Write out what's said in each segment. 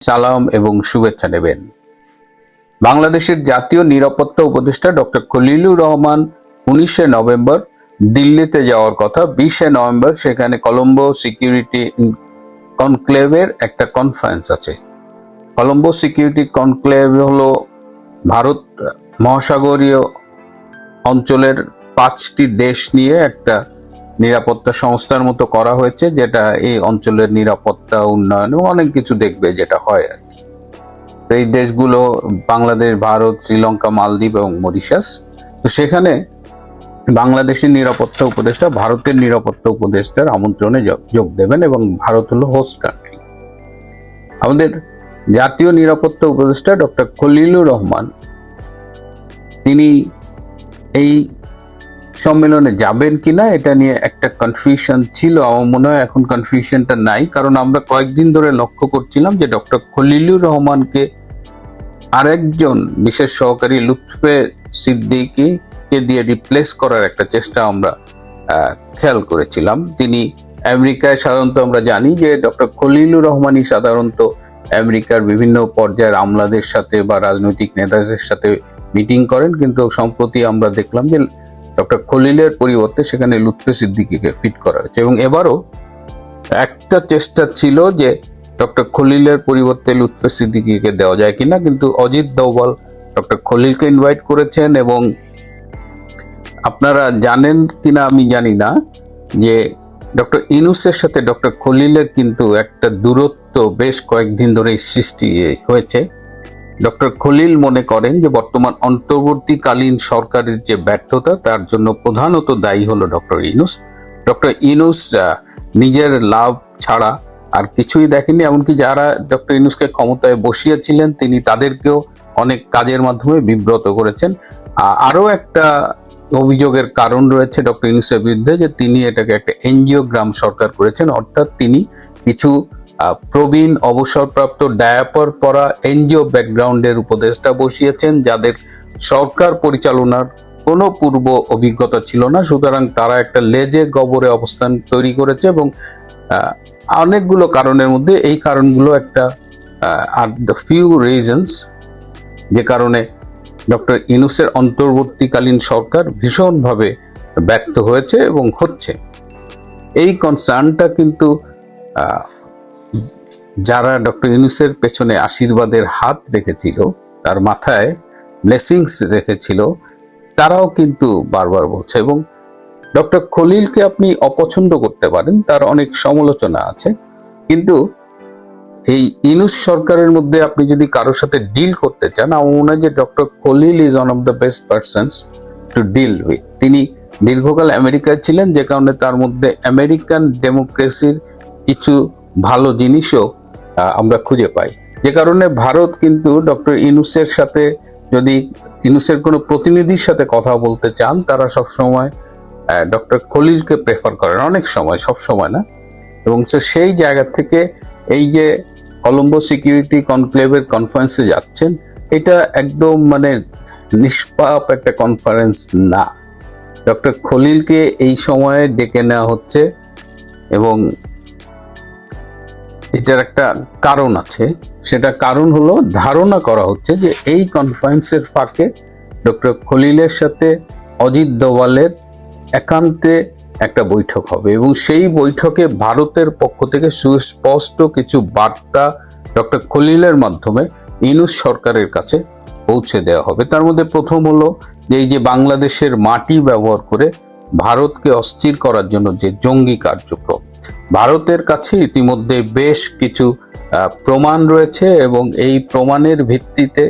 সালাম এবং শুভেচ্ছা নেবেন। বাংলাদেশের জাতীয় নিরাপত্তা উপদেষ্টা ডক্টর খলিলুর রহমান উনিশে নভেম্বর দিল্লিতে যাওয়ার কথা। বিশে নভেম্বর সেখানে কলম্বো সিকিউরিটি কনক্লেভের একটা কনফারেন্স আছে। কলম্বো সিকিউরিটি কনক্লেভ হলো ভারত মহাসাগরীয় অঞ্চলের পাঁচটি দেশ নিয়ে একটা নিরাপত্তা সংস্থার মতো করা হয়েছে, যেটা এই অঞ্চলের নিরাপত্তা উন্নয়ন অনেক কিছু দেখবে যেটা হয় আর কি। এই দেশগুলো, বাংলাদেশ, ভারত, শ্রীলঙ্কা, মালদ্বীপ এবং মরিশাস, তো সেখানে বাংলাদেশের নিরাপত্তা উপদেষ্টা ভারতের নিরাপত্তা উপদেষ্টার আমন্ত্রণে যোগ- যোগ দেবেন এবং ভারত হলো হোস্ট কান্ট্রি আমাদের জাতীয় নিরাপত্তা উপদেষ্টা ডক্টর খলিলুর রহমান, তিনি এই সম্মেলনে যাবেন কিনা, এটা নিয়ে একটা কনফিউশন ছিল। আমার মনে হয় এখন কনফিউশনটা নাই, কারণ আমরা কয়েকদিন ধরে লক্ষ্য করছিলাম যে ডক্টর খলিলুর রহমানকে আরেকজন বিশেষ সহকারী লুৎফে সিদ্দিকি কে দিয়ে রিপ্লেস করার একটা চেষ্টা আমরা খেয়াল করেছিলাম। তিনি আমেরিকায় সাধারণত আমরা জানি যে ডক্টর খলিলুর রহমানই সাধারণত আমেরিকার বিভিন্ন পর্যায়ের আমলাদের সাথে বা রাজনৈতিক নেতাদের সাথে মিটিং করেন, কিন্তু সম্প্রতি আমরা দেখলাম যে ডক্টর খলিলের পরিবর্তে সেখানে লুৎফে সিদ্দিকিকে ফিট করা হয়েছে। এবং এবারও একটা চেষ্টা ছিল যে ডক্টর খলিলের পরিবর্তে লুৎফে সিদ্দিকিকে দেওয়া যায় কিনা, কিন্তু অজিত দোভাল ডক্টর খলিলকে ইনভাইট করেছেন এবং আপনারা জানেন কিনা আমি জানি না যে ডক্টর ইনুসের সাথে ডক্টর খলিলের কিন্তু একটা দূরত্ব বেশ কয়েকদিন ধরেই সৃষ্টি হয়েছে। ডক্টর খলিল মনে করেন যে বর্তমান অন্তর্বর্তীকালীন সরকারের যে ব্যর্থতা, তার জন্য প্রধানত দায়ী হলো ডক্টর ইনুস। ডক্টর ইনুস নিজের লাভ ছাড়া আর কিছুই দেখেনি এমনকি যারা ডক্টর ইনুসকে ক্ষমতায় বসিয়েছিলেন, তিনি তাদেরকেও অনেক কাজের মাধ্যমে বিব্রত করেছেন। আরও একটা অভিযোগের কারণ রয়েছে ডক্টর ইনুসের বিরুদ্ধে যে তিনি এটাকে একটা এনজিও গ্রাম সরকার করেছেন, অর্থাৎ তিনি কিছু প্রবীণ অবসরপ্রাপ্ত ডায়াপার পরা এনজিও ব্যাকগ্রাউন্ডের উপদেষ্টা বসিয়েছেন, যাদের সরকার পরিচালনার কোনো পূর্ব অভিজ্ঞতা ছিল না। সুতরাং তারা একটা লেজে গবরে অবস্থান তৈরি করেছে এবং অনেকগুলো কারণের মধ্যে এই কারণগুলো একটা আর দ্য ফিউ রিজনস যে কারণে ডক্টর ইনুসের অন্তর্বর্তীকালীন সরকার ভীষণভাবে ব্যর্থ হয়েছে এবং হচ্ছে। এই কনসার্নটা কিন্তু যারা ডক্টর ইনুসের পেছনে আশীর্বাদের হাত রেখেছিল, তার মাথায় ব্লেসিংস রেখেছিল, তারাও কিন্তু বারবার বলছে এবং ডক্টর খলিলকে আপনি অপছন্দ করতে পারেন, তার অনেক সমালোচনা আছে। কিন্তু এই ইনুস সরকারের মধ্যে আপনি যদি কারোর সাথে ডিল করতে চান, আমার মনে হয় যে doctor Khalil is one of the best persons to deal with তিনি দীর্ঘকাল আমেরিকায় ছিলেন, যে কারণে তার মধ্যে আমেরিকান ডেমোক্রেসির কিছু ভালো জিনিসও আমরা খুঁজে পাই। যে কারণে ভারত কিন্তু ডক্টর ইনুসের সাথে যদি ইনুসের কোনো প্রতিনিধির সাথে কথা বলতে চান, তারা সবসময় ডক্টর খলিলকে প্রেফার করেন। অনেক সময়, সব সময় না। এবং সেই জায়গা থেকে এই যে কলম্বো সিকিউরিটি কনক্লেভের কনফারেন্সে যাচ্ছেন, এটা একদম মানে নিষ্পাপ একটা কনফারেন্স না। ডক্টর খলিলকে এই সময়ে ডেকে নেওয়া হচ্ছে এবং এটার একটা কারণ আছে। সেটা কারণ হলো ধারণা করা হচ্ছে যে এই কনফারেন্সের ফাঁকে ডক্টর খলিলের সাথে অজিত দোভালের একান্তে একটা বৈঠক হবে এবং সেই বৈঠকে ভারতের পক্ষ থেকে সুস্পষ্ট কিছু বার্তা ডক্টর খলিলের মাধ্যমে ইনুস সরকারের কাছে পৌঁছে দেওয়া হবে। তার মধ্যে প্রথম হলো যে এই যে বাংলাদেশের মাটি ব্যবহার করে ভারতকে অস্থির করার জন্য যে জঙ্গি কার্যক্রম ভারতের কাছে ইতিমধ্যে বেশ কিছু প্রমাণ রয়েছে এবং এই প্রমাণের ভিত্তিতে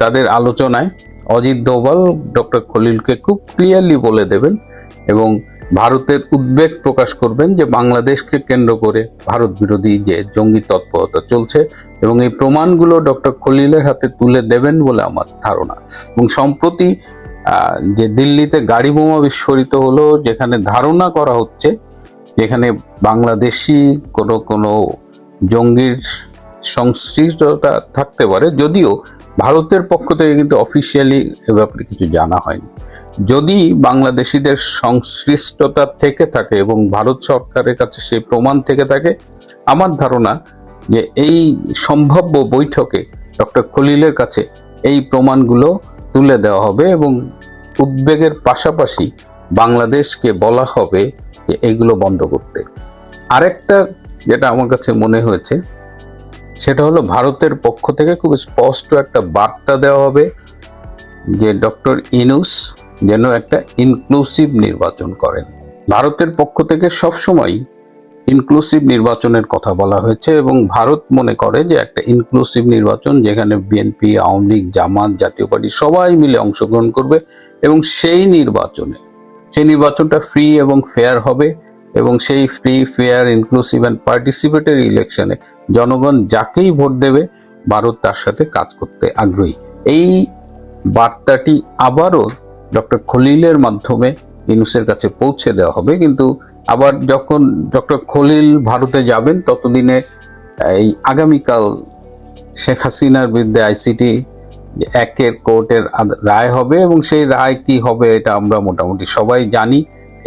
তাদের আলোচনায় অজিত দোভাল, ডক্টর খলিলকে খুব ক্লিয়ারলি বলে দেবেন এবং ভারতের উদ্বেগ প্রকাশ করবেন যে বাংলাদেশকে কেন্দ্র করে ভারত বিরোধী যে জঙ্গি তৎপরতা চলছে এবং এই প্রমাণগুলো ডক্টর খলিলের হাতে তুলে দেবেন বলে আমার ধারণা। এবং সম্প্রতি যে দিল্লিতে গাড়ি বোমা বিস্ফোরিত হলো, যেখানে ধারণা করা হচ্ছে যেখানে বাংলাদেশি কোনো কোনো জঙ্গির সংশ্লিষ্টতা থাকতে পারে, যদিও ভারতের পক্ষ থেকে কিন্তু অফিসিয়ালি এ ব্যাপারে কিছু জানা হয়নি। যদি বাংলাদেশিদের সংশ্লিষ্টতা থেকে থাকে এবং ভারত সরকারের কাছে সেই প্রমাণ থেকে থাকে, আমার ধারণা যে এই সম্ভাব্য বৈঠকে ডক্টর খলিলের কাছে এই প্রমাণগুলো তুলে দেওয়া হবে এবং উদ্বেগের পাশাপাশি বাংলাদেশকে বলা হবে যে এগুলো বন্ধ করতে। আরেকটা যেটা আমার কাছে মনে হয়েছে, সেটা হলো ভারতের পক্ষ থেকে খুব স্পষ্ট একটা বার্তা দেওয়া হবে যে ডক্টর ইনুস যেন একটা ইনক্লুসিভ নির্বাচন করেন। ভারতের পক্ষ থেকে সবসময় ইনক্লুসিভ নির্বাচনের কথা বলা হয়েছে এবং ভারত মনে করে যে একটা ইনক্লুসিভ নির্বাচন যেখানে বিএনপি আওয়ামী লীগ, জামাত, জাতীয় পার্টি সবাই মিলে অংশগ্রহণ করবে এবং সেই নির্বাচনে সেই নির্বাচনটা ফ্রি এবং ফেয়ার হবে এবং সেই free fair inclusive and participatory ইলেকশনে জনগণ যাকেই ভোট দেবে, ভারত তার সাথে কাজ করতে আগ্রহী। এই বার্তাটি আবারও ডক্টর খলিলের মাধ্যমে ইনুসের কাছে পৌঁছে দেওয়া হবে। কিন্তু আবার যখন ডক্টর খলিল ভারতে যাবেন, ততদিনে এই আগামীকাল শেখ হাসিনার বিরুদ্ধে আইসিটি একের কোর্টের রায় হবে এবং সেই রায় কি হবে এটা আমরা মোটামুটি সবাই জানি।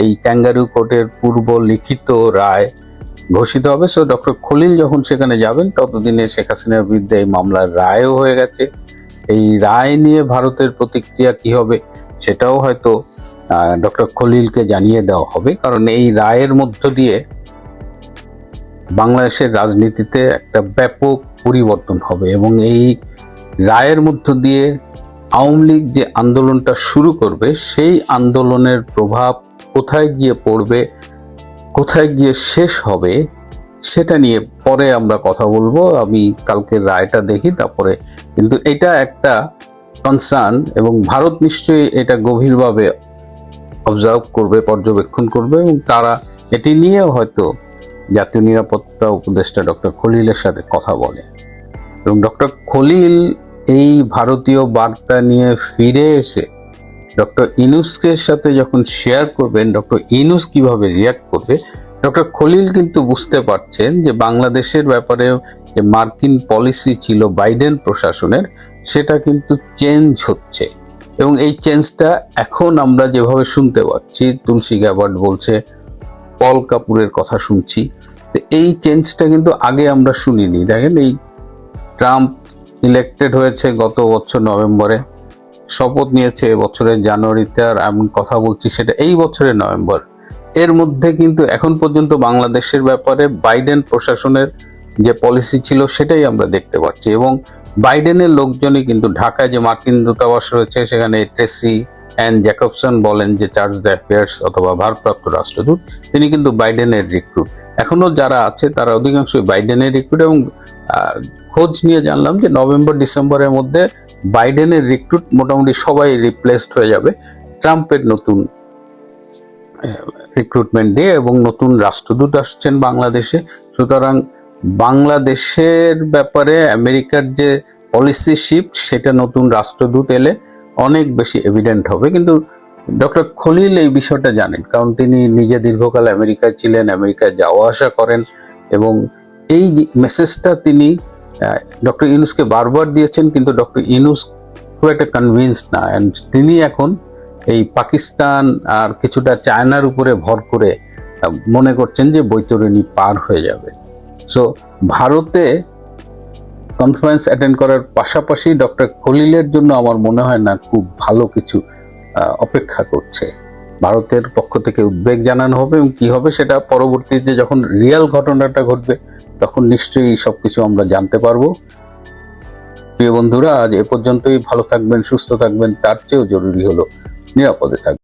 এই ক্যাঙ্গারু কোর্টের পূর্ব লিখিত রায় ঘোষিত হবে। সো ডক্টর খলিল যখন সেখানে যাবেন, ততদিনে শেখ হাসিনার বিরুদ্ধে এই মামলার রায়ও হয়ে গেছে। এই রায় নিয়ে ভারতের প্রতিক্রিয়া কি হবে সেটাও হয়তো ডক্টর খলিলকে জানিয়ে দেওয়া হবে। কারণ এই রায়ের মধ্য দিয়ে বাংলাদেশের রাজনীতিতে একটা ব্যাপক পরিবর্তন হবে এবং এই রায়ের মধ্য দিয়ে আওয়ামী লীগ যে আন্দোলনটা শুরু করবে, সেই আন্দোলনের প্রভাব কোথায় গিয়ে পড়বে, কোথায় গিয়ে শেষ হবে, সেটা নিয়ে পরে আমরা কথা বলব। আমি কালকে রায়টা দেখি, তারপরে কিন্তু এটা একটা কনসার্ন এবং ভারত নিশ্চয়ই এটা গভীরভাবে অবজার্ভ করবে, পর্যবেক্ষণ করবে এবং তারা এটি নিয়েও হয়তো জাতীয় নিরাপত্তা উপদেষ্টা ডক্টর খলিলের সাথে কথা বলে। এবং ডক্টর খলিল এই ভারতীয় বার্তা নিয়ে ফিরে এসে ডক্টর ইনুসকের সাথে যখন শেয়ার করবেন, ডক্টর ইনুস কীভাবে রিয়াক্ট করবে, ডক্টর খলিল কিন্তু বুঝতে পারছেন যে বাংলাদেশের ব্যাপারে যে মার্কিন পলিসি ছিল বাইডেন প্রশাসনের, সেটা কিন্তু চেঞ্জ হচ্ছে। এবং এই চেঞ্জটা এখন আমরা যেভাবে শুনতে পাচ্ছি, তুলসী গ্যাবার্ড বলছে, পল কাপুরের কথা শুনছি, তো এই চেঞ্জটা কিন্তু আগে আমরা শুনিনি। দেখেন এই ট্রাম্প ইলেক্টেড হয়েছে গত বছর নভেম্বরে। শপথ নিয়েছে এবছরের জানুয়ারিতে, আর আমি কথা বলছি সেটা এই বছরের নভেম্বর। এর মধ্যে কিন্তু এখন পর্যন্ত বাংলাদেশের ব্যাপারে বাইডেন প্রশাসনের যে পলিসি ছিল সেটাই আমরা দেখতে পাচ্ছি এবং বাইডেনের লোকজনই কিন্তু ঢাকায় যে মার্কিন দূতাবাস রয়েছে, সেখানে ট্রেসি অ্যান্ড জ্যাকবসন বলেন যে চার্জ দ্য অ্যাফেয়ার্স অথবা ভারপ্রাপ্ত রাষ্ট্রদূত, তিনি কিন্তু বাইডেনের রিক্রুট এখনও যারা আছে তারা অধিকাংশই বাইডেনের রিক্রুট এবং খোঁজ নিয়ে জানলাম যে নভেম্বর, ডিসেম্বরের মধ্যে বাইডেনের রিক্রুট মোটামুটি সবাই রিপ্লেসড হয়ে যাবে ট্রাম্পের নতুন, রিক্রুটমেন্ট দিয়ে এবং নতুন রাষ্ট্রদূত আসছেন বাংলাদেশে। সুতরাং বাংলাদেশের ব্যাপারে আমেরিকার যে পলিসি শিফট সেটা নতুন রাষ্ট্রদূত এলে অনেক বেশি এভিডেন্ট হবে। কিন্তু ডক্টর খলিল এই বিষয়টা জানেন, কারণ তিনি নিজে দীর্ঘকাল আমেরিকায় ছিলেন, আমেরিকায় যাওয়া আসা করেন এবং এই মেসেজটা তিনি ডক্টর ইনুসকে বারবার দিয়েছেন, কিন্তু ডক্টর ইনুস খুব একটা কনভিন্সড না। অ্যান্ড তিনি এখন এই পাকিস্তান আর কিছুটা চায়নার উপরে ভর করে মনে করছেন যে বৈতরণী পার হয়ে যাবে। সো ভারতে কনফারেন্স অ্যাটেন্ড করার পাশাপাশি ডক্টর খলিলের জন্য আমার মনে হয় না খুব ভালো কিছু অপেক্ষা করছে। ভারতের পক্ষ থেকে উদ্বেগ জানানো হবে এবং কি হবে সেটা পরবর্তীতে যখন রিয়াল ঘটনাটা ঘটবে, তখন নিশ্চয়ই সব কিছু আমরা জানতে পারব। প্রিয় বন্ধুরা, আজ এ পর্যন্তই। ভালো থাকবেন, সুস্থ থাকবেন, তার চেয়েও জরুরি হলো নিরাপদে থাকবেন।